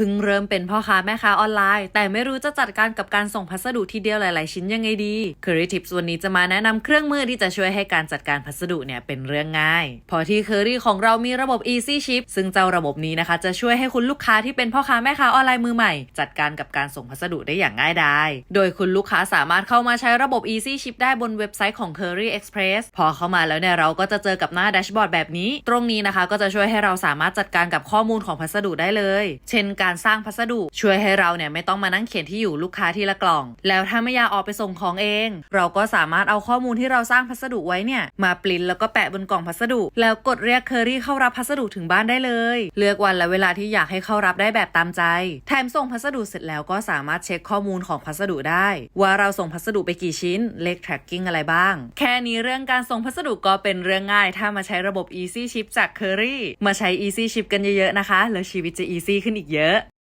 พิ่งเริ่มเป็นพ่อค้าแม่ค้าออนไลน์ แต่ไม่รู้จะจัดการกับการส่งพัสดุทีเดียวหลาย ๆ ชิ้นยังไงดี Curry Tips วันนี้จะมาแนะนำเครื่องมือที่จะช่วยให้การจัดการพัสดุเนี่ยเป็นเรื่องง่าย พอที่ Curry ของเรามีระบบ Easy Ship ซึ่งเจ้าระบบนี้นะคะ จะช่วยให้คุณลูกค้าที่เป็นพ่อค้าแม่ค้าออนไลน์มือใหม่ จัดการกับการส่งพัสดุได้อย่างง่ายดายโดยคุณลูกค้าสามารถเข้ามาใช้ระบบ Easy Ship ได้บนเว็บไซต์ของ Curry Express พอเข้ามาแล้วเนี่ยเราก็จะเจอกับหน้าแดชบอร์ดแบบนี้ ตรงนี้นะคะ ก็จะช่วยให้เราสามารถจัดการกับข้อมูลของพัสดุได้เลย เช่นการสร้างพัสดุ ช่วยให้เราเนี่ยไม่ต้องมานั่งเขียนที่อยู่ลูกค้าทีละกล่อง แล้วถ้าไม่อยากออกไปส่งของเอง เราก็สามารถเอาข้อมูลที่เราสร้างพัสดุไว้เนี่ยมาปริ้นแล้วก็แปะบนกล่องพัสดุ แล้วกดเรียกเคอรี่เข้ารับพัสดุถึงบ้านได้เลย เลือกวันและเวลาที่อยากให้เข้ารับได้แบบตามใจ แถมส่งพัสดุเสร็จแล้วก็สามารถเช็คข้อมูลของพัสดุได้ ว่าเราส่งพัสดุไปกี่ชิ้นเลข tracking อะไรบ้าง แค่นี้เรื่องการส่งพัสดุก็เป็นเรื่องง่าย ถ้ามาใช้ระบบ Easy Ship จาก Curry มาใช้ Easy Ship กันเยอะๆนะคะ แล้วชีวิตจะ easy ขึ้นอีกเยอะ